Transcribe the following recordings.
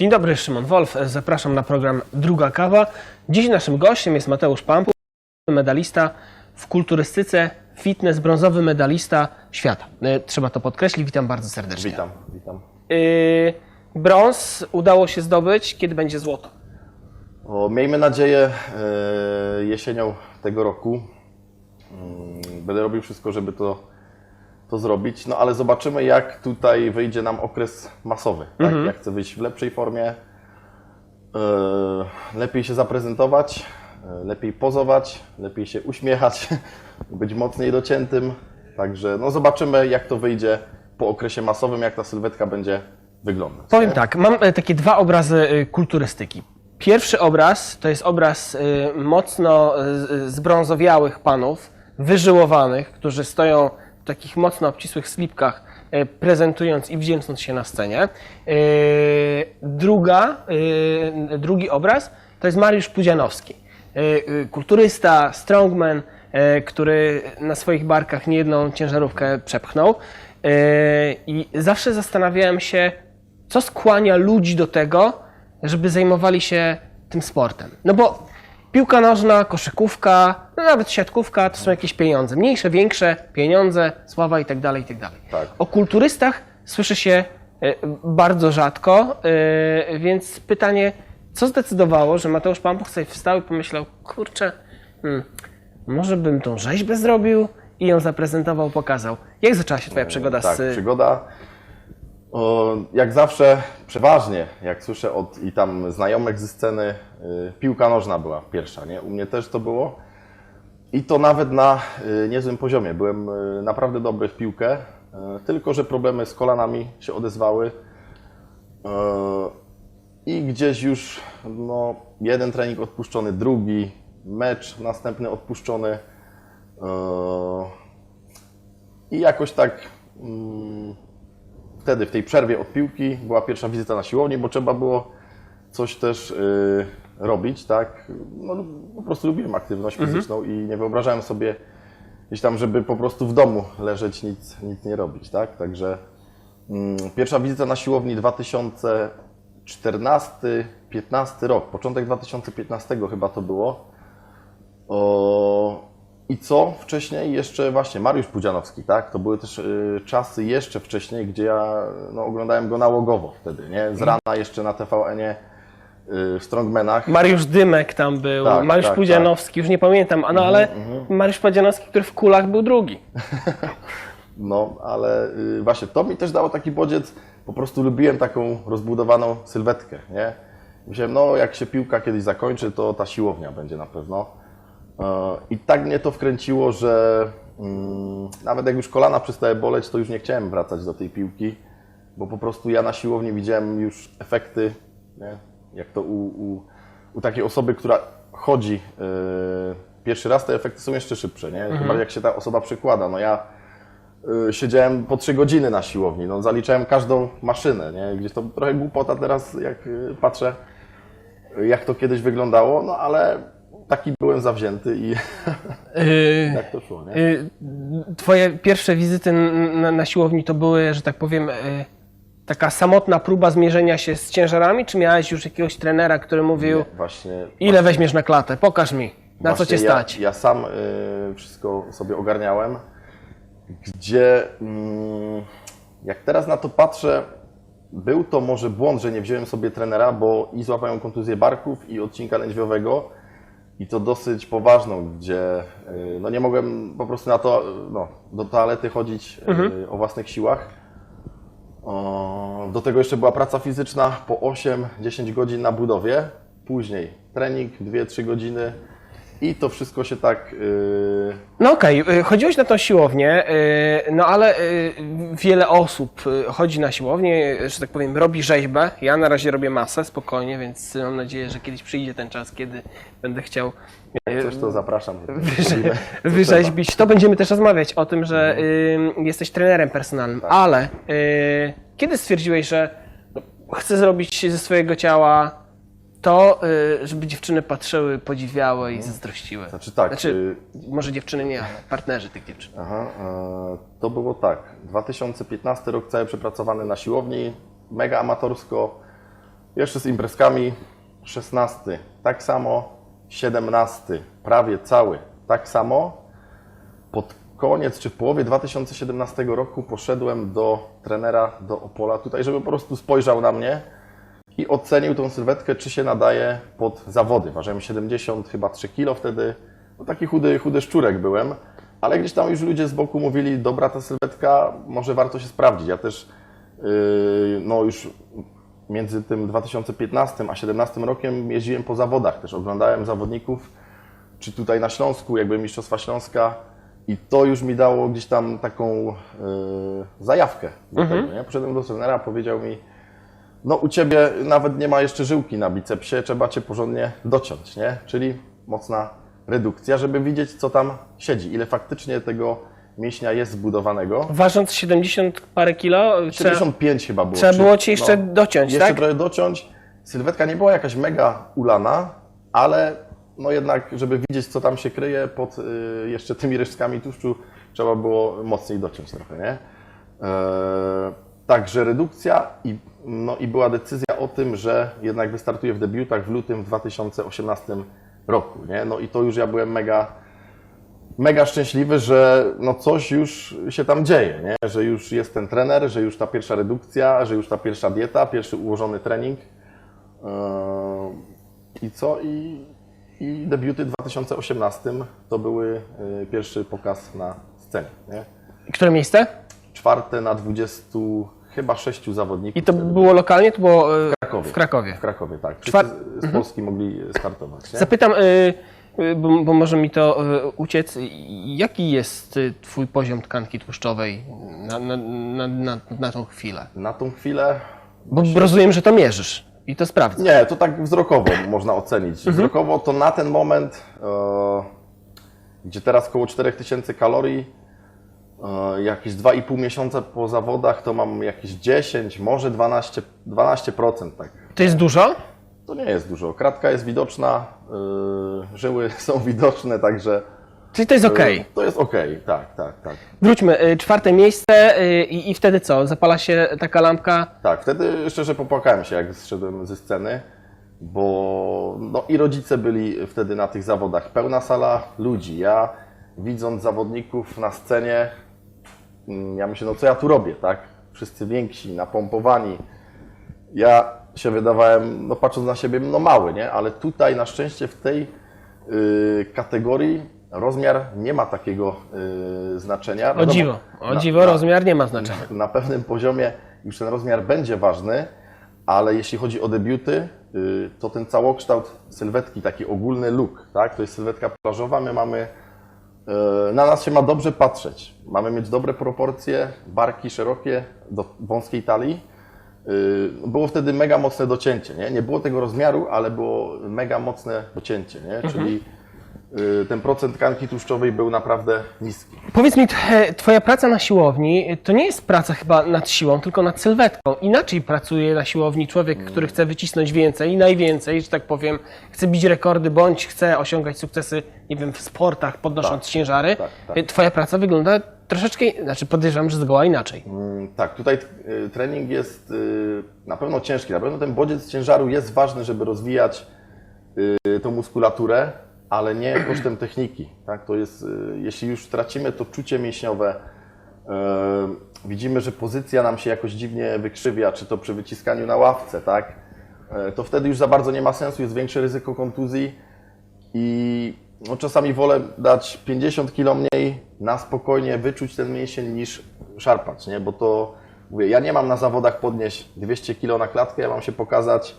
Dzień dobry, Szymon Wolf. Zapraszam na program Druga Kawa. Dziś naszym gościem jest Mateusz Pampu, medalista w kulturystyce, fitness, brązowy medalista świata. E, Trzeba to podkreślić. Witam bardzo serdecznie. Witam, witam. Yy, brąz udało się zdobyć. Kiedy będzie złoto? O, miejmy nadzieję e, jesienią tego roku. Mm, Będę robił wszystko, żeby to, to zrobić. No ale zobaczymy, jak tutaj wyjdzie nam okres masowy. Tak? Ja chcę wyjść w lepszej formie, e, lepiej się zaprezentować, e, lepiej pozować, lepiej się uśmiechać, być mocniej dociętym. Także no, zobaczymy, jak to wyjdzie po okresie masowym, jak ta sylwetka będzie wyglądać. Powiem tak, mam e, takie dwa obrazy kulturystyki. Pierwszy obraz to jest obraz mocno zbrązowiałych panów, wyżyłowanych, którzy stoją takich mocno obcisłych slipkach, e, prezentując i wdzięcząc się na scenie. E, Druga, e, drugi obraz to jest Mariusz Pudzianowski. Kulturysta, strongman, który na swoich barkach niejedną ciężarówkę przepchnął. I zawsze zastanawiałem się, co skłania ludzi do tego, żeby zajmowali się tym sportem. No bo piłka nożna, koszykówka, no nawet siatkówka to są jakieś pieniądze. Mniejsze, większe pieniądze, sława i tak dalej, i tak dalej. Tak. O kulturystach słyszy się e, bardzo rzadko, e, więc pytanie, co zdecydowało, że Mateusz Pampuch sobie wstał i pomyślał, kurczę, hmm, może bym tą rzeźbę zrobił i ją zaprezentował, pokazał. Jak zaczęła się twoja przygoda tak, z... przygoda. O, jak zawsze, przeważnie, jak słyszę od i tam znajomych ze sceny, y, piłka nożna była pierwsza, nie? U mnie też to było. I to nawet na y, niezłym poziomie. Byłem y, naprawdę dobry w piłkę, y, tylko że problemy z kolanami się odezwały. Y, I gdzieś już no, jeden trening odpuszczony, drugi, mecz następny odpuszczony. Y, I jakoś tak mm, wtedy, w tej przerwie od piłki, była pierwsza wizyta na siłowni, bo trzeba było coś też y, robić, tak? No, po prostu lubiłem aktywność fizyczną i nie wyobrażałem sobie gdzieś tam, żeby po prostu w domu leżeć, nic, nic nie robić, tak? Także mm, pierwsza wizyta na siłowni 2014-15 rok, początek 2015 chyba to było. O, I co wcześniej? Jeszcze właśnie Mariusz Pudzianowski, tak? To były też y, czasy jeszcze wcześniej, gdzie ja no, oglądałem go nałogowo wtedy, nie? Z rana jeszcze na TVN-ie y, w Strongmenach. Mariusz Dymek tam był, Tak, Mariusz tak, Pudzianowski, już nie pamiętam, no ale Mariusz Pudzianowski, który w kulach był drugi. No, ale y, właśnie to mi też dało taki bodziec. Po prostu lubiłem taką rozbudowaną sylwetkę, nie? Myślałem, no jak się piłka kiedyś zakończy, to ta siłownia będzie na pewno. E, I tak mnie to wkręciło, że mm, nawet jak już kolana przestały boleć, to już nie chciałem wracać do tej piłki, bo po prostu ja na siłowni widziałem już efekty, nie? jak to u, u, u takiej osoby, która chodzi e, pierwszy raz, te efekty są jeszcze szybsze, nie? Chyba jak się ta osoba przykłada. No ja y, siedziałem po trzy godziny na siłowni, no zaliczałem każdą maszynę, nie? Gdzieś to trochę głupota teraz, jak patrzę, jak to kiedyś wyglądało, no ale taki byłem zawzięty i Yy, tak to szło, nie? yy, twoje pierwsze wizyty na, na siłowni to były, że tak powiem, yy, taka samotna próba zmierzenia się z ciężarami, czy miałeś już jakiegoś trenera, który mówił, Właśnie. ile weźmiesz na klatę, pokaż mi, na co Właśnie cię ja, stać. Ja sam y, wszystko sobie ogarniałem, gdzie mm, jak teraz na to patrzę, był to może błąd, że nie wziąłem sobie trenera, bo i złapałem kontuzję barków i odcinka lędźwiowego i to dosyć poważną, gdzie y, no nie mogłem po prostu na to, no, do toalety chodzić y, o własnych siłach. Do tego jeszcze była praca fizyczna po 8-10 godzin na budowie. Później trening 2-3 godziny i to wszystko się tak. Yy, No okej, yy, chodziłeś na tą siłownię, yy, no ale yy, wiele osób yy, chodzi na siłownię, yy, że tak powiem, robi rzeźbę. Ja na razie robię masę, spokojnie, więc mam nadzieję, że kiedyś przyjdzie ten czas, kiedy będę chciał yy, coś to zapraszam. wyrze- wyrzeźbić. To będziemy też rozmawiać o tym, że y, jesteś trenerem personalnym, ale y, kiedy stwierdziłeś, że no, chcę zrobić ze swojego ciała to, y, żeby dziewczyny patrzyły, podziwiały i zazdrościły? Znaczy tak, Znaczy, może dziewczyny nie, ale partnerzy tych dziewczyn. Aha, to było tak. 2015 rok cały przepracowany na siłowni, mega amatorsko. Jeszcze z imprezkami 16, tak samo 17, prawie cały, tak samo. Pod koniec czy w połowie 2017 roku poszedłem do trenera do Opola tutaj, żeby po prostu spojrzał na mnie i ocenił tą sylwetkę, czy się nadaje pod zawody. Ważyłem 70 chyba 3 kilo wtedy. No taki chudy, chudy szczurek byłem, ale gdzieś tam już ludzie z boku mówili, dobra ta sylwetka, może warto się sprawdzić. Ja też yy, no już między tym 2015 a 2017 rokiem jeździłem po zawodach, też oglądałem zawodników, czy tutaj na Śląsku, jakby Mistrzostwa Śląska i to już mi dało gdzieś tam taką yy, zajawkę do tego, nie? Poszedłem do trenera, powiedział mi, no u Ciebie nawet nie ma jeszcze żyłki na bicepsie, trzeba Cię porządnie dociąć, nie? Czyli mocna redukcja, żeby widzieć, co tam siedzi, ile faktycznie tego mięśnia jest zbudowanego. Ważąc 70 parę kilo, trzeba, 75 chyba było. trzeba było Ci jeszcze dociąć, jeszcze tak? trochę dociąć. Sylwetka nie była jakaś mega ulana, ale no jednak, żeby widzieć, co tam się kryje pod y, jeszcze tymi resztkami tłuszczu, trzeba było mocniej dociąć trochę, nie? E, także redukcja i, no, i była decyzja o tym, że jednak wystartuję w debiutach w lutym 2018 roku, nie? No i to już ja byłem mega mega szczęśliwy, że no coś już się tam dzieje, nie? że już jest ten trener, że już ta pierwsza redukcja, że już ta pierwsza dieta, pierwszy ułożony trening. Yy, I co? I, I debiuty w 2018 to były yy, pierwszy pokaz na scenie. Nie? Które miejsce? Czwarte na 20, chyba sześciu zawodników. I to wtedy było lokalnie? To było e, w Krakowie. w Krakowie. W Krakowie, tak. Czwar- z Polski mogli startować. Nie? Zapytam, y, y, bo, bo może mi to uciec, jaki jest Twój poziom tkanki tłuszczowej na, na, na, na, na tą chwilę? Na tą chwilę Bo rozumiem, że to mierzysz i to sprawdzasz. Nie, to tak wzrokowo można ocenić. Wzrokowo to na ten moment, e, gdzie teraz około 4000 kalorii, e, jakieś 2,5 miesiąca po zawodach, to mam jakieś 10, może 12, 12%. Tak. To jest dużo? To nie jest dużo. Kratka jest widoczna, e, żyły są widoczne, także Czyli to jest e, ok. to jest ok. Tak, tak, tak. Wróćmy, czwarte miejsce y, i, wtedy co? Zapala się taka lampka? Tak, wtedy szczerze popłakałem się, jak zszedłem ze sceny, bo no i rodzice byli wtedy na tych zawodach. Pełna sala ludzi. Ja widząc zawodników na scenie, ja myślę, no co ja tu robię, tak? Wszyscy więksi, napompowani. Ja się wydawałem, no patrząc na siebie, no mały, nie? Ale tutaj na szczęście w tej y, kategorii rozmiar nie ma takiego y, znaczenia. O dziwo, o na- dziwo, na- rozmiar nie ma znaczenia. na pewnym poziomie już ten rozmiar będzie ważny, ale jeśli chodzi o debiuty, y, to ten całokształt sylwetki, taki ogólny look, tak? To jest sylwetka plażowa, my mamy, na nas się ma dobrze patrzeć. Mamy mieć dobre proporcje, barki szerokie, do wąskiej talii. Y, Było wtedy mega mocne docięcie, nie? Nie było tego rozmiaru, ale było mega mocne docięcie, nie? Czyli y, ten procent tkanki tłuszczowej był naprawdę niski. Powiedz mi, te- Twoja praca na siłowni to nie jest praca chyba nad siłą, tylko nad sylwetką. Inaczej pracuje na siłowni człowiek, który chce wycisnąć więcej i najwięcej, że tak powiem, chce bić rekordy bądź chce osiągać sukcesy, nie wiem, w sportach, podnosząc Tak, ciężary. tak, tak. Twoja praca wygląda troszeczkę, znaczy podejrzewam, że zgoła inaczej. Mm, Tak, tutaj y, trening jest y, na pewno ciężki. Na pewno ten bodziec ciężaru jest ważny, żeby rozwijać y, tą muskulaturę, ale nie kosztem techniki. Tak? To jest, y, jeśli już tracimy to czucie mięśniowe, y, widzimy, że pozycja nam się jakoś dziwnie wykrzywia, czy to przy wyciskaniu na ławce, tak? Y, to wtedy już za bardzo nie ma sensu, jest większe ryzyko kontuzji i no, czasami wolę dać 50 kg mniej na spokojnie wyczuć ten mięsień niż szarpać, nie? Bo to, mówię, ja nie mam na zawodach podnieść 200 kg na klatkę, ja mam się pokazać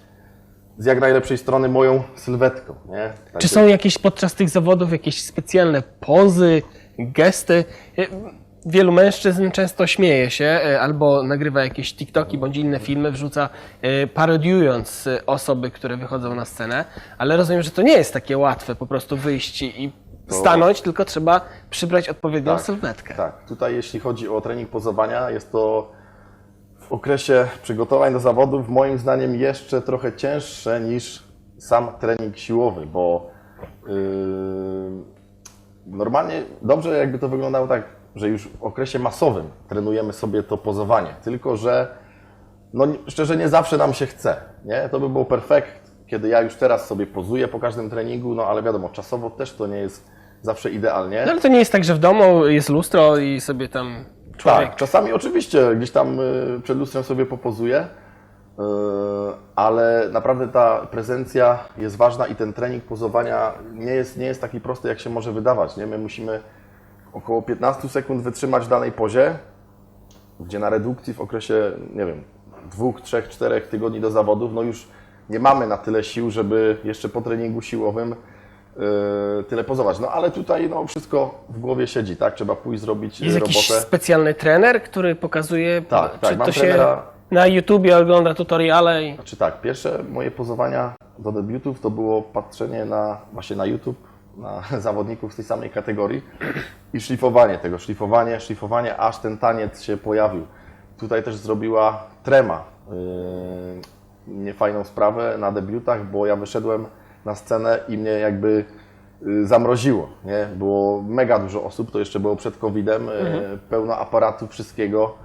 z jak najlepszej strony moją sylwetką, nie? Czy są jakieś podczas tych zawodów jakieś specjalne pozy, gesty? Y, Wielu mężczyzn często śmieje się y, albo nagrywa jakieś TikToki bądź inne filmy, wrzuca y, parodiując osoby, które wychodzą na scenę, ale rozumiem, że to nie jest takie łatwe po prostu wyjść i stanąć, tylko trzeba przybrać odpowiednią Tak, sylwetkę. Tak, tutaj jeśli chodzi o trening pozowania, jest to okresie przygotowań do zawodów moim zdaniem jeszcze trochę cięższe niż sam trening siłowy, bo yy, normalnie dobrze jakby to wyglądało tak, że już w okresie masowym trenujemy sobie to pozowanie, tylko że no szczerze nie zawsze nam się chce, nie? To by było perfekt, kiedy ja już teraz sobie pozuję po każdym treningu, no ale wiadomo, czasowo też to nie jest zawsze idealnie. No ale to nie jest tak, że w domu jest lustro i sobie tam człowiek... Tak, czasami oczywiście gdzieś tam y, przed lustrem sobie popozuję, y, ale naprawdę ta prezencja jest ważna i ten trening pozowania nie jest, nie jest taki prosty, jak się może wydawać. Nie? My musimy około 15 sekund wytrzymać w danej pozie, gdzie na redukcji w okresie, nie wiem, dwóch, trzech, czterech tygodni do zawodów, no już nie mamy na tyle sił, żeby jeszcze po treningu siłowym tyle pozować. No ale tutaj no, wszystko w głowie siedzi, tak? Trzeba pójść zrobić y, Jest robotę. jakiś specjalny trener, który pokazuje, Tak, czy tak, mam to się trenera. na YouTubie ogląda tutoriale i... Znaczy tak, pierwsze moje pozowania do debiutów to było patrzenie na właśnie na YouTube, na zawodników z tej samej kategorii i szlifowanie tego, szlifowanie, szlifowanie, aż ten taniec się pojawił. Tutaj też zrobiła trema yy, niefajną sprawę na debiutach, bo ja wyszedłem na scenę i mnie jakby yy, zamroziło, nie? Było mega dużo osób, to jeszcze było przed COVID-em, yy, pełno aparatu, wszystkiego.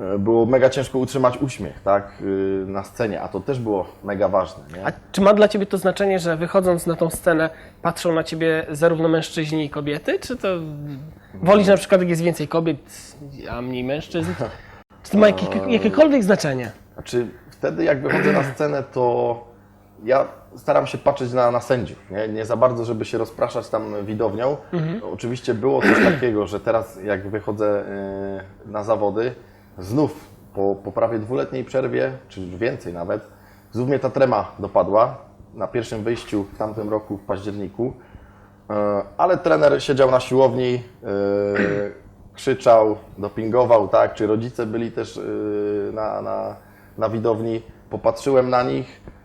E, było mega ciężko utrzymać uśmiech, tak, y, na scenie, a to też było mega ważne, nie? A czy ma dla Ciebie to znaczenie, że wychodząc na tą scenę patrzą na Ciebie zarówno mężczyźni i kobiety, czy to wolisz na przykład, jak jest więcej kobiet, a mniej mężczyzn? Czy to ma jakie, jakiekolwiek znaczenie? Znaczy, wtedy jak wychodzę na scenę, to ja staram się patrzeć na, na sędziów, nie? nie za bardzo, żeby się rozpraszać tam widownią. No, Oczywiście było coś takiego, że teraz jak wychodzę y, na zawody, znów po, po prawie dwuletniej przerwie, czy więcej nawet, znów mnie ta trema dopadła na pierwszym wyjściu w tamtym roku w październiku. E, Ale trener siedział na siłowni, e, krzyczał, dopingował, tak? Czy rodzice byli też e, na, na, na widowni? Popatrzyłem na nich e,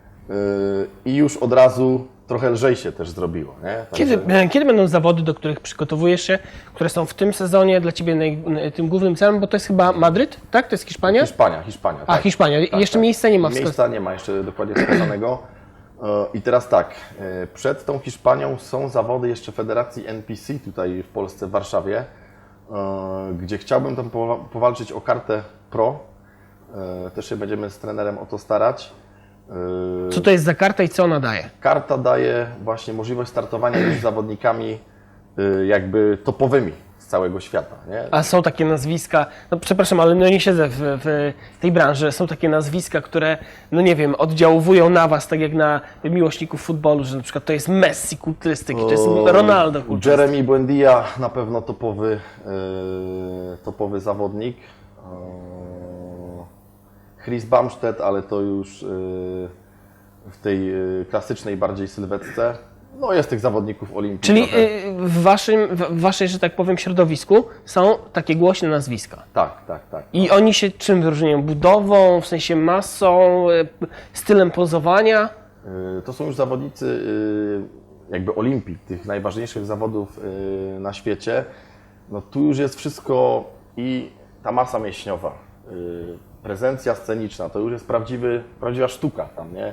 i już od razu trochę lżej się też zrobiło. Także- Kiedy, e, kiedy będą zawody, do których przygotowujesz się, które są w tym sezonie dla Ciebie naj, tym głównym celem, bo to jest chyba Madryt, tak? To jest Hiszpania? Hiszpania, Hiszpania. A, tak. Hiszpania. I jeszcze miejsca nie ma wskaz- Miejsca nie ma jeszcze dokładnie wskazanego. E, I teraz tak, e, przed tą Hiszpanią są zawody jeszcze Federacji NPC tutaj w Polsce, w Warszawie, gdzie chciałbym tam powa- powalczyć o kartę pro. Też się będziemy z trenerem o to starać. E, Co to jest za karta i co ona daje? Karta daje właśnie możliwość startowania z zawodnikami e, jakby topowymi z całego świata. Nie? A są takie nazwiska, no przepraszam, ale no nie siedzę w, w tej branży, są takie nazwiska, które, no nie wiem, oddziałują na was, tak jak na miłośników futbolu, że na przykład to jest Messi kulturystyki, to jest Ronaldo kulturystyki. Jeremy Buendia na pewno topowy, e, topowy zawodnik. Chris Bumstead, ale to już e, w tej e, klasycznej bardziej sylwetce. No jest tych zawodników olimpii. Czyli y, w waszym, w waszej, że tak powiem, środowisku są takie głośne nazwiska. Tak, tak, tak. I oni się czym wyróżniają? Budową, w sensie masą, y, stylem pozowania? To są już zawodnicy jakby olimpii, tych najważniejszych zawodów na świecie. No tu już jest wszystko i ta masa mięśniowa, prezencja sceniczna, to już jest prawdziwy, prawdziwa sztuka tam, nie?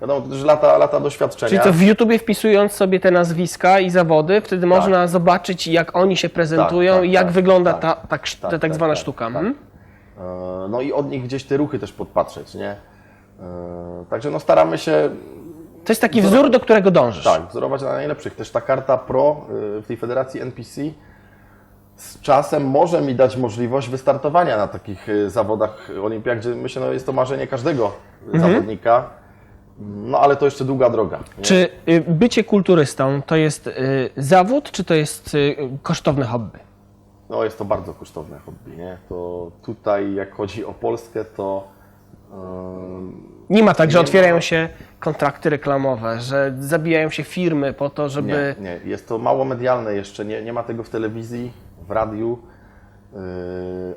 Wiadomo, to też lata, lata doświadczenia. Czyli to w YouTubie wpisując sobie te nazwiska i zawody, wtedy można zobaczyć, jak oni się prezentują tak, i jak tak, wygląda tak. ta, ta, krz- ta Tak, tak tak, zwana tak, sztuka. tak. E, No i od nich gdzieś te ruchy też podpatrzeć, nie? E, Także no staramy się To jest taki wzór, do którego dążysz. Tak, wzorować na najlepszych. Też ta karta Pro y, w tej federacji NPC z czasem może mi dać możliwość wystartowania na takich y, zawodach Olimpia, gdzie myślę, no jest to marzenie każdego zawodnika. No ale to jeszcze długa droga. Nie? Czy y, bycie kulturystą to jest y, zawód, czy to jest kosztowne hobby? No jest to bardzo kosztowne hobby, nie? To tutaj jak chodzi o Polskę, to Nie ma tak, że otwierają się kontrakty reklamowe, że zabijają się firmy po to, żeby. Nie, nie, jest to mało medialne jeszcze, nie, nie ma tego w telewizji, radiu, yy,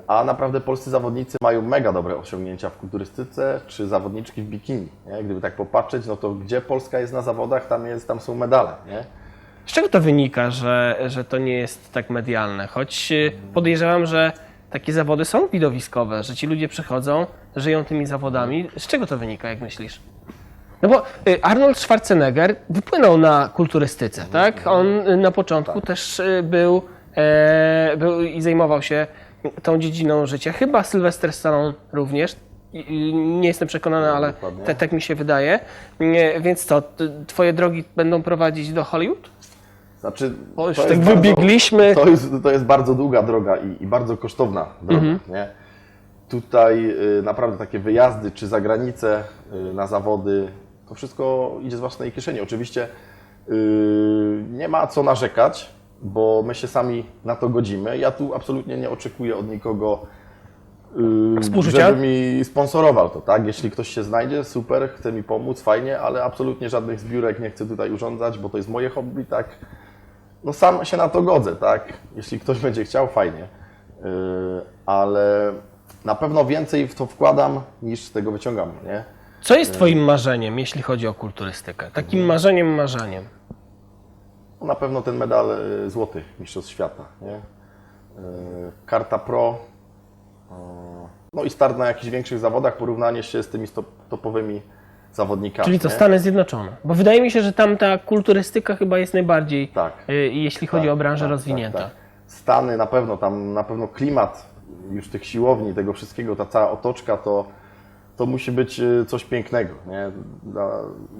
a naprawdę polscy zawodnicy mają mega dobre osiągnięcia w kulturystyce, czy zawodniczki w bikini. Nie? Gdyby tak popatrzeć, no to gdzie Polska jest na zawodach, tam, jest, tam są medale. Nie? Z czego to wynika, że, że to nie jest tak medialne? Choć y, podejrzewam, że takie zawody są widowiskowe, że ci ludzie przychodzą, żyją tymi zawodami. Z czego to wynika, jak myślisz? No bo y, Arnold Schwarzenegger wypłynął na kulturystyce, tak? On y, na początku też y, był, e, był i zajmował się tą dziedziną życia. Chyba Sylvester Stallone również. nie jestem przekonany, ale te, tak mi się wydaje. Nie, Więc co, twoje drogi będą prowadzić do Hollywood? Znaczy, to tak jest wybiegliśmy. To jest, to jest bardzo długa droga i, i bardzo kosztowna droga. Mhm. Nie? Tutaj y, naprawdę takie wyjazdy czy za granicę y, na zawody, to wszystko idzie z własnej kieszeni. Oczywiście y, nie ma co narzekać, bo my się sami na to godzimy. Ja tu absolutnie nie oczekuję od nikogo, y, Współczucia? żeby mi sponsorował to, tak? Jeśli ktoś się znajdzie, super, chce mi pomóc, fajnie, ale absolutnie żadnych zbiórek nie chcę tutaj urządzać, bo to jest moje hobby, tak? no sam się na to godzę, tak? Jeśli ktoś będzie chciał, fajnie. Yy, ale na pewno więcej w to wkładam niż z tego wyciągam, nie? Co jest twoim marzeniem, jeśli chodzi o kulturystykę? Takim marzeniem, marzeniem. No, Na pewno ten medal y, złoty Mistrzostw Świata, nie? Yy, Karta Pro. yy, No i start na jakichś większych zawodach, porównanie się z tymi stop, topowymi zawodnikami. Czyli to nie? Stany Zjednoczone. Bo wydaje mi się, że tam ta kulturystyka chyba jest najbardziej, Tak. y, jeśli chodzi Tak, o branżę tak, rozwinięta. tak, tak. Stany na pewno, tam na pewno klimat już tych siłowni, tego wszystkiego, ta cała otoczka, to, to musi być coś pięknego. Nie? Dla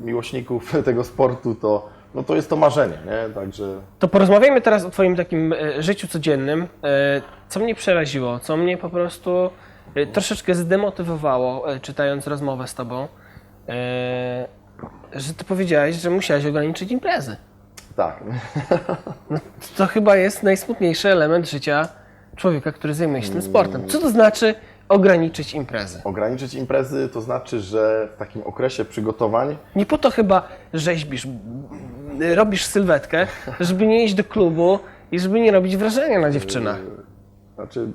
miłośników tego sportu to, no to jest to marzenie. Nie? Także To porozmawiajmy teraz o Twoim takim e, życiu codziennym. E, Co mnie przeraziło, co mnie po prostu e, troszeczkę zdemotywowało, czytając rozmowę z Tobą, że Ty powiedziałeś, że musiałeś ograniczyć imprezy. tak, To chyba jest najsmutniejszy element życia człowieka, który zajmuje się tym sportem. Co to znaczy ograniczyć imprezy? ograniczyć imprezy to znaczy, że w takim okresie przygotowań Nie po to chyba rzeźbisz, robisz sylwetkę, żeby nie iść do klubu i żeby nie robić wrażenia na dziewczynach. Znaczy,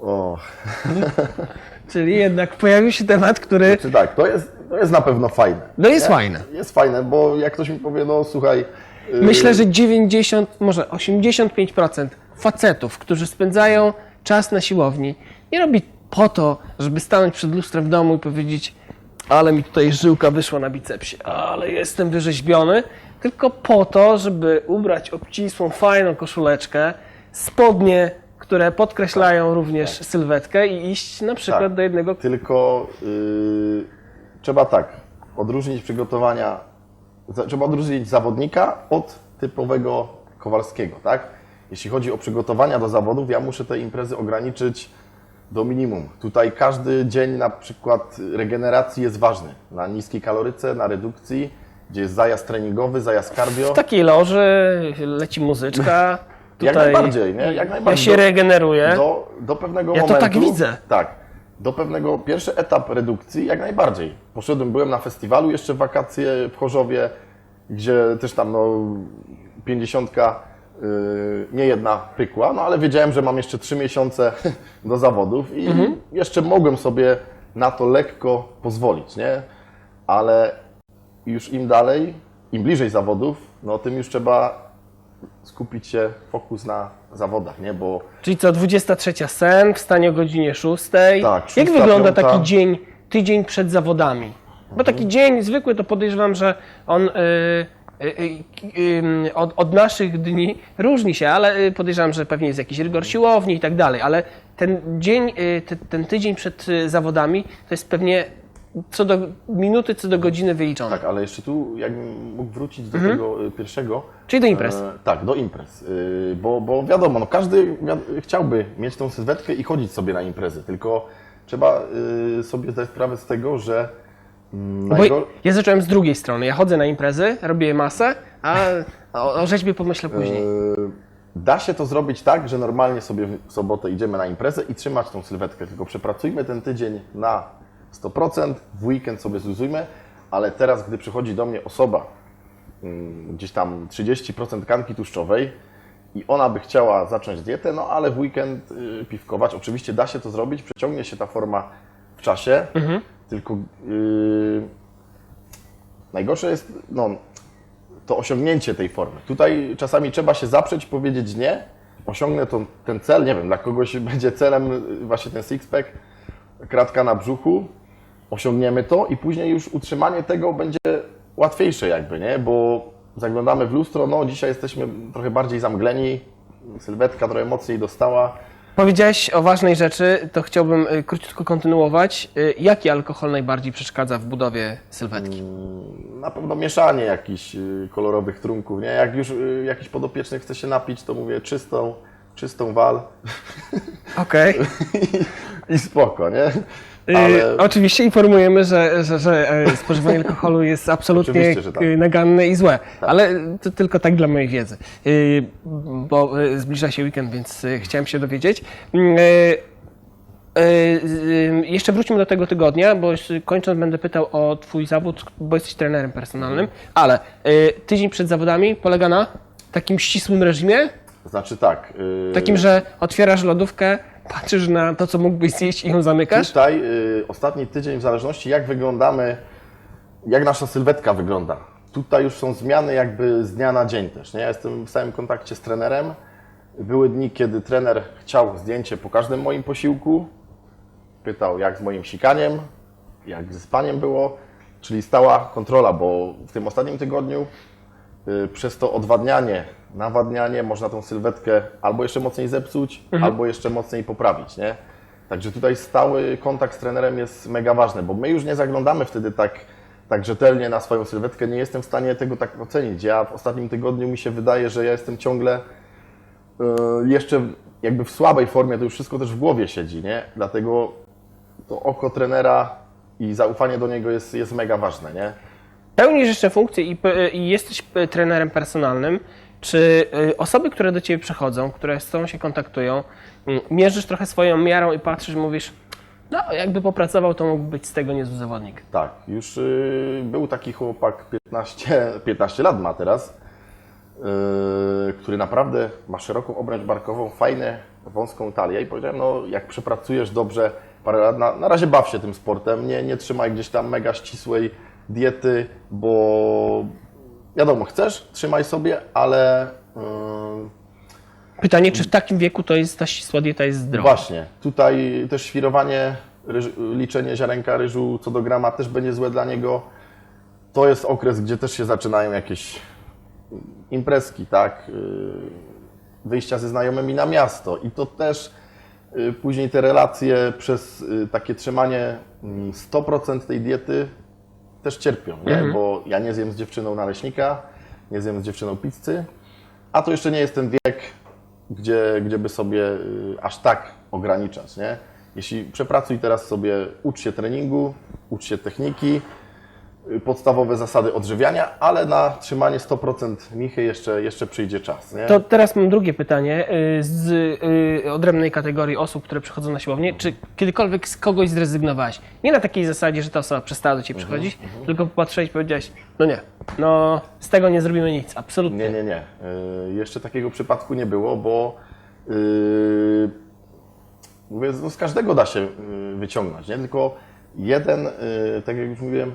o, Czyli jednak pojawił się temat, który znaczy tak, to jest, to jest na pewno fajne. no jest nie? fajny. Jest fajne, bo jak ktoś mi powie, no słuchaj. y, Myślę, że 90, może 85% facetów, którzy spędzają czas na siłowni, nie robi po to, żeby stanąć przed lustrem w domu i powiedzieć ale mi tutaj żyłka wyszła na bicepsie, ale jestem wyrzeźbiony, tylko po to, żeby ubrać obcisłą, fajną koszuleczkę, spodnie, które podkreślają również sylwetkę i iść na przykład Tak. do jednego Tylko y, trzeba tak odróżnić przygotowania, trzeba odróżnić zawodnika od typowego Kowalskiego, tak? Jeśli chodzi o przygotowania do zawodów, ja muszę te imprezy ograniczyć do minimum. Tutaj każdy dzień na przykład regeneracji jest ważny. Na niskiej kaloryce, na redukcji, gdzie jest zajazd treningowy, zajazd cardio. W takiej loży leci muzyczka. Jak Tutaj najbardziej, nie? Jak Ja najbardziej. się Do- regeneruję. Do, do pewnego Ja to momentu. tak widzę. Tak. Do pewnego, pierwszy etap redukcji, jak najbardziej. Poszedłem, byłem na festiwalu jeszcze w wakacje w Chorzowie, gdzie też tam no, 50 yy, nie jedna pykła, no ale wiedziałem, że mam jeszcze 3 miesiące do zawodów i Mhm. jeszcze mogłem sobie na to lekko pozwolić, nie? Ale już im dalej, im bliżej zawodów, no tym już trzeba skupić się, fokus na zawodach, nie? Bo Czyli co, 23 sen, wstanie o godzinie 6. Tak, Jak szósta, wygląda piąta. taki dzień, tydzień przed zawodami? Bo taki dzień zwykły to podejrzewam, że on y, y, y, y, od, od naszych dni różni się, ale y, podejrzewam, że pewnie jest jakiś rygor siłowni i tak dalej, ale ten dzień, y, te, ten tydzień przed y, zawodami to jest pewnie co do minuty, co do godziny wyliczone. tak, ale jeszcze tu jakbym mógł wrócić do Mhm. tego pierwszego. Czyli do imprez. E, tak, do imprez. Y, bo, bo wiadomo, no każdy chciałby mieć tą sylwetkę i chodzić sobie na imprezy, tylko trzeba y, sobie zdać sprawę z tego, że mm, Bo ja zacząłem z drugiej strony. Ja chodzę na imprezy, robię masę, a o, o rzeźbie pomyślę później. Yy, Da się to zrobić tak, że normalnie sobie w sobotę idziemy na imprezę i trzymać tą sylwetkę, tylko przepracujmy ten tydzień na 100%, w weekend sobie zluzujmy, ale teraz, gdy przychodzi do mnie osoba, mm, gdzieś tam 30% kanki tłuszczowej i ona by chciała zacząć dietę, no ale w weekend y, piwkować, oczywiście da się to zrobić, przeciągnie się ta forma w czasie, tylko yy, najgorsze jest, no, to osiągnięcie tej formy. Tutaj czasami trzeba się zaprzeć, powiedzieć nie, osiągnę to, ten cel, nie wiem, dla kogoś będzie celem właśnie ten six-pack, kratka na brzuchu, osiągniemy to i później już utrzymanie tego będzie łatwiejsze jakby, nie? Bo zaglądamy w lustro, no dzisiaj jesteśmy trochę bardziej zamgleni, sylwetka trochę mocniej dostała. Powiedziałeś o ważnej rzeczy, to chciałbym y, króciutko kontynuować. Y, Jaki alkohol najbardziej przeszkadza w budowie sylwetki? Na pewno mieszanie jakichś y, kolorowych trunków, nie? Jak już y, jakiś podopieczny chce się napić, to mówię czystą, czystą wal Okej. i spoko, nie? Y, Ale Oczywiście informujemy, że, że, że e, spożywanie alkoholu jest absolutnie tak. y, naganne i złe, ale to tylko tak dla mojej wiedzy, Y, bo zbliża się weekend, więc chciałem się dowiedzieć. Mm, Jeszcze wróćmy do tego tygodnia, bo kończąc będę pytał o Twój zawód, bo jesteś trenerem personalnym, ale y, tydzień przed zawodami polega na takim ścisłym reżimie, znaczy tak. takim, że otwierasz lodówkę, patrzysz na to, co mógłbyś zjeść i ją zamykasz. Tutaj y, ostatni tydzień, w zależności jak wyglądamy, jak nasza sylwetka wygląda. Tutaj już są zmiany jakby z dnia na dzień też. Nie? Ja jestem w stałym kontakcie z trenerem. Były dni, kiedy trener chciał zdjęcie po każdym moim posiłku. Pytał, jak z moim sikaniem, jak ze spaniem było, czyli stała kontrola, bo w tym ostatnim tygodniu przez to odwadnianie, nawadnianie można tą sylwetkę albo jeszcze mocniej zepsuć, albo jeszcze mocniej poprawić, nie? Także tutaj stały kontakt z trenerem jest mega ważny, bo my już nie zaglądamy wtedy tak, tak rzetelnie na swoją sylwetkę, nie jestem w stanie tego tak ocenić. Ja w ostatnim tygodniu mi się wydaje, że ja jestem ciągle y, jeszcze jakby w słabej formie, to już wszystko też w głowie siedzi, nie? Dlatego to oko trenera i zaufanie do niego jest, jest mega ważne, nie? Pełnisz jeszcze funkcję i, i jesteś e, trenerem personalnym. Czy e, osoby, które do Ciebie przychodzą, które z Tobą się kontaktują, mm, mierzysz trochę swoją miarą i patrzysz, mówisz, no jakby popracował, to mógł być z tego niezły zawodnik. Tak, już y, był taki chłopak 15, 15 lat ma teraz, y, który naprawdę ma szeroką obręcz barkową, fajne, wąską talię i powiedziałem, no jak przepracujesz dobrze parę lat, na, na razie baw się tym sportem, nie, nie trzymaj gdzieś tam mega ścisłej diety, bo wiadomo, chcesz, trzymaj sobie, ale y, Pytanie, czy w takim wieku to jest ta ścisła dieta jest zdrowa? Właśnie. Tutaj też świrowanie, ryż, liczenie ziarenka ryżu co do grama też będzie złe dla niego. To jest okres, gdzie też się zaczynają jakieś imprezki, tak? Yy, Wyjścia ze znajomymi na miasto i to też yy, później te relacje przez yy, takie trzymanie mm, 100% tej diety też cierpią, nie? Bo ja nie zjem z dziewczyną naleśnika, nie zjem z dziewczyną pizzy, a to jeszcze nie jest ten wiek, gdzie, gdzie by sobie y, aż tak ograniczać, nie? Jeśli przepracuj teraz sobie, ucz się treningu, ucz się techniki, podstawowe zasady odżywiania, ale na trzymanie 100% michy jeszcze, jeszcze przyjdzie czas, nie? To teraz mam drugie pytanie y, z y, odrębnej kategorii osób, które przychodzą na siłownię. Czy kiedykolwiek z kogoś zrezygnowałeś? Nie na takiej zasadzie, że ta osoba przestała do Ciebie przychodzić, tylko popatrzyłeś i powiedziałeś, no nie, no z tego nie zrobimy nic, absolutnie. Nie, nie, nie. Y, Jeszcze takiego przypadku nie było, bo yy, mówię, no z każdego da się y, wyciągnąć, nie? Tylko jeden, y, tak jak już mówiłem,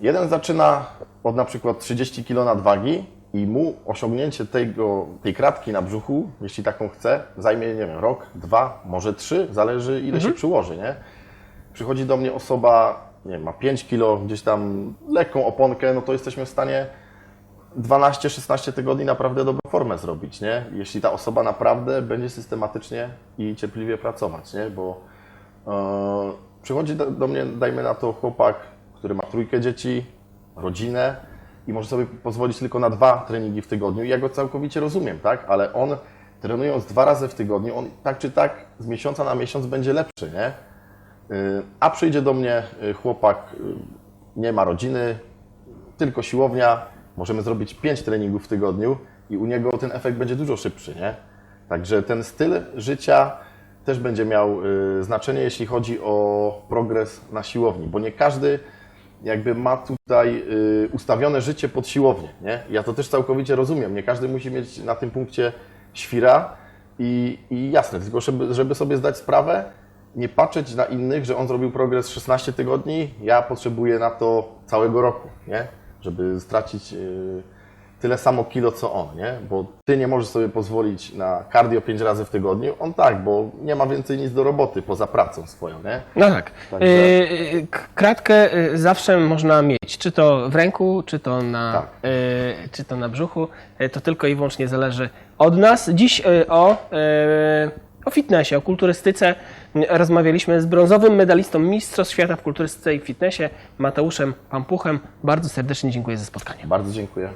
jeden zaczyna od na przykład 30 kg nadwagi i mu osiągnięcie tego, tej kratki na brzuchu, jeśli taką chce, zajmie, nie wiem, rok, dwa, może trzy, zależy ile się przyłoży, nie? Przychodzi do mnie osoba, nie wiem, ma 5 kilo, gdzieś tam lekką oponkę, no to jesteśmy w stanie 12-16 tygodni naprawdę dobrą formę zrobić, nie? Jeśli ta osoba naprawdę będzie systematycznie i cierpliwie pracować, nie? Bo e, przychodzi do, do mnie, dajmy na to, chłopak, który ma trójkę dzieci, rodzinę i może sobie pozwolić tylko na dwa treningi w tygodniu. I ja go całkowicie rozumiem, tak? Ale on trenując dwa razy w tygodniu, on tak czy tak z miesiąca na miesiąc będzie lepszy, nie? Y, A przyjdzie do mnie y, chłopak, y, nie ma rodziny, tylko siłownia, możemy zrobić 5 treningów w tygodniu i u niego ten efekt będzie dużo szybszy, nie? Także ten styl życia też będzie miał y, znaczenie, jeśli chodzi o progres na siłowni, bo nie każdy jakby ma tutaj y, ustawione życie pod siłownię, nie? Ja to też całkowicie rozumiem, nie każdy musi mieć na tym punkcie świra i, i jasne, tylko żeby, żeby sobie zdać sprawę, nie patrzeć na innych, że on zrobił progres 16 tygodni, ja potrzebuję na to całego roku, nie? Żeby stracić y, tyle samo kilo co on, nie? Bo ty nie możesz sobie pozwolić na cardio 5 razy w tygodniu, on tak, bo nie ma więcej nic do roboty poza pracą swoją, nie? No tak. Także- Y, Kratkę y, zawsze można mieć, czy to w ręku, czy to na, Tak. y, czy to na brzuchu. To tylko i wyłącznie zależy od nas. Dziś o, o fitnessie, o kulturystyce rozmawialiśmy z brązowym medalistą Mistrzostw Świata w kulturystyce i fitnessie, Mateuszem Pampuchem. Bardzo serdecznie dziękuję za spotkanie. Bardzo dziękuję.